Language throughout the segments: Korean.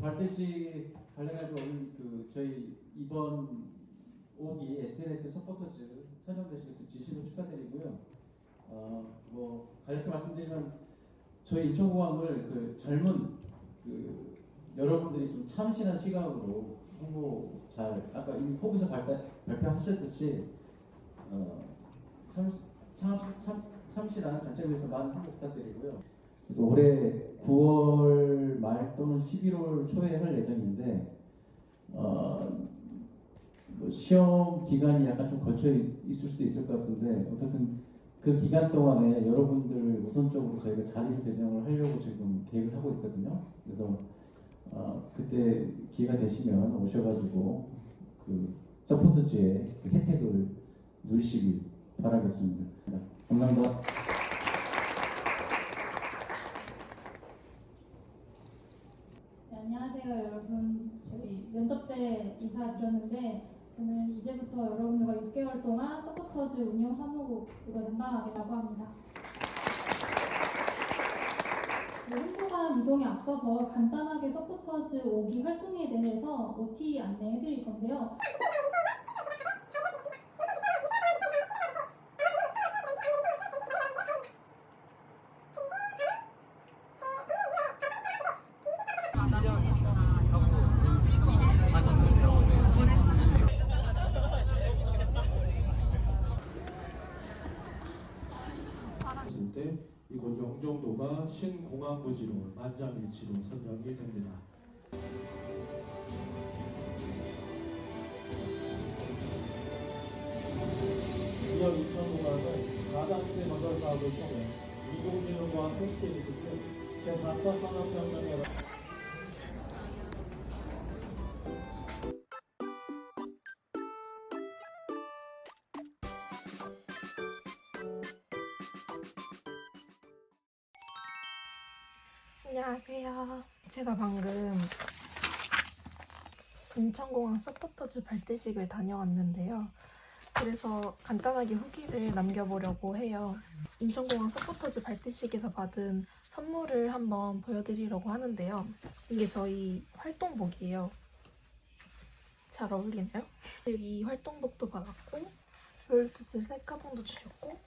발대시 관련해서 오늘 그 저희 이번 오기 SNS 서포터즈 선정되신 것을 진심으로 축하드리고요. 어뭐 간략히 말씀드리면 저희 인천공항을 그 젊은 그 여러분들이 좀 참신한 시각으로 홍보 잘 아까 이미 포부에서 발표, 발표하셨듯이 어, 참, 참, 참, 참신한 관점에서 많은 홍보 부탁드리고요. 그래서 올해 9월 말 또는 11월 초에 할 예정인데 어, 뭐 시험 기간이 약간 좀 거쳐 있을 수도 있을 것 같은데 어쨌든 그 기간 동안에 여러분들 우선적으로 저희가 자리를 배정을 하려고 지금 계획을 하고 있거든요. 그래서 어, 그때 기회가 되시면 오셔가지고 그 서포트즈의 그 혜택을 누리시길 바라겠습니다. 감사합니다. 네, 안녕하세요 여러분. 저희 인사드렸는데 저는 이제부터 여러분들과 6개월 동안 서포터즈 운영 사무국으로 담당하겠다고 합니다. 네, 홍보관 이동에 앞서서 간단하게 서포터즈 5기 활동에 대해서 OT 안내해 드릴 건데요. 있을 때 영종도가 신공항부지로 만장일치로 선정이 됩니다. 이어 인천공항은 가다시대 건설 사업을 통해 인공지능과 생체 기술을 제4차 산업혁명에 안녕하세요. 제가 방금 인천공항 서포터즈 발대식을 다녀왔는데요. 그래서 간단하게 후기를 남겨보려고 해요. 인천공항 서포터즈 발대식에서 받은 선물을 한번 보여드리려고 하는데요. 이게 저희 활동복이에요. 잘 어울리나요? 이 활동복도 받았고 블루투스 셀카봉도 주셨고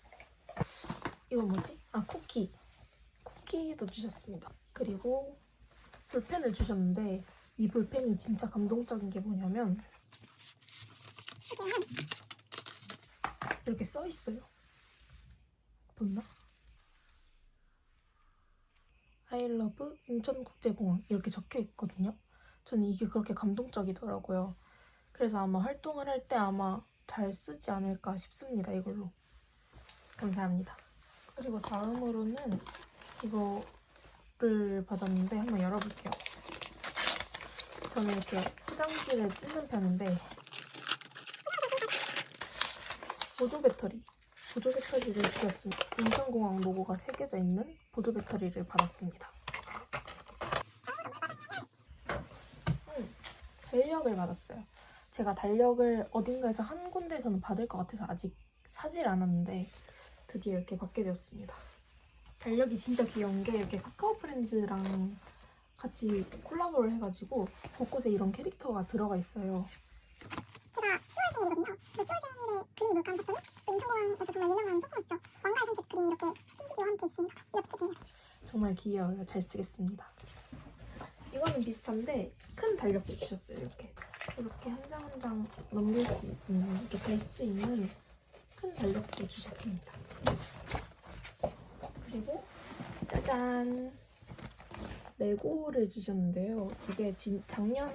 이건 뭐지? 아 쿠키 쿠키도 주셨습니다. 그리고 볼펜을 주셨는데 이 볼펜이 진짜 감동적인 게 뭐냐면 이렇게 써 있어요. 보이나? I love 인천국제공항 이렇게 적혀 있거든요. 저는 이게 그렇게 감동적이더라고요. 그래서 아마 활동을 할 때 아마 잘 쓰지 않을까 싶습니다. 이걸로. 감사합니다. 그리고 다음으로는 이거 를 받았는데 한번 열어볼게요. 저는 이렇게 포장지를 찢는 편인데 보조 배터리 보조 배터리를 주셨습니다. 인천공항 로고가 새겨져 있는 보조 배터리를 받았습니다. 음, 달력을 받았어요. 제가 달력을 어딘가에서 한 군데에서는 받을 것 같아서 아직 사질 않았는데 드디어 이렇게 받게 되었습니다. 달력이 진짜 귀여운 게 이렇게 카카오 프렌즈랑 같이 콜라보를 해가지고 곳곳에 이런 캐릭터가 들어가 있어요. 제가 10월생이거든요. 그 10월생일에 그림 물감 작품이 또 인천공항에서 정말 유명한 퍼포먼스죠. 왕가의 산책 그림이 이렇게 흰시계와 함께 있습니다. 이 옆에 책입니다. 정말 귀여워요. 잘 쓰겠습니다. 이거는 비슷한데 큰 달력도 주셨어요. 이렇게 이렇게 한 장 한 장 넘길 수 있는 이렇게 될 수 있는 큰 달력도 주셨습니다. 짜잔 레고를 주셨는데요. 이게 진, 작년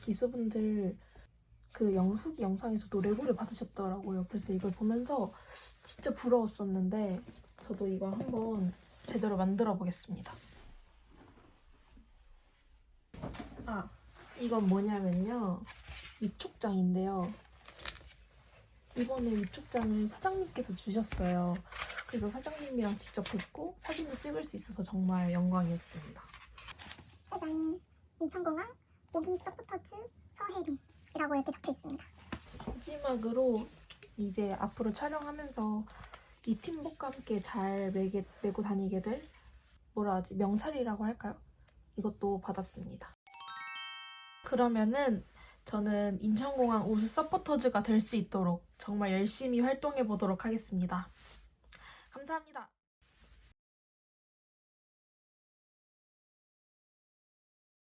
기수분들 그 영, 후기 영상에서도 레고를 받으셨더라고요. 그래서 이걸 보면서 진짜 부러웠었는데 저도 이거 한번 제대로 만들어 보겠습니다. 아, 이건 뭐냐면요. 위촉장인데요. 이번에 위촉장을 사장님께서 주셨어요. 그래서 사장님이랑 직접 뵙고 사진도 찍을 수 있어서 정말 영광이었습니다. 짜잔. 인천공항 오기 서포터즈 서해룡이라고 이렇게 적혀 있습니다. 마지막으로 이제 앞으로 촬영하면서 이 팀복과 함께 잘 매게, 메고 다니게 될 뭐라 하지 명찰이라고 할까요? 이것도 받았습니다. 그러면은 저는 인천공항 우수 서포터즈가 될 수 있도록 정말 열심히 활동해 보도록 하겠습니다. 감사합니다.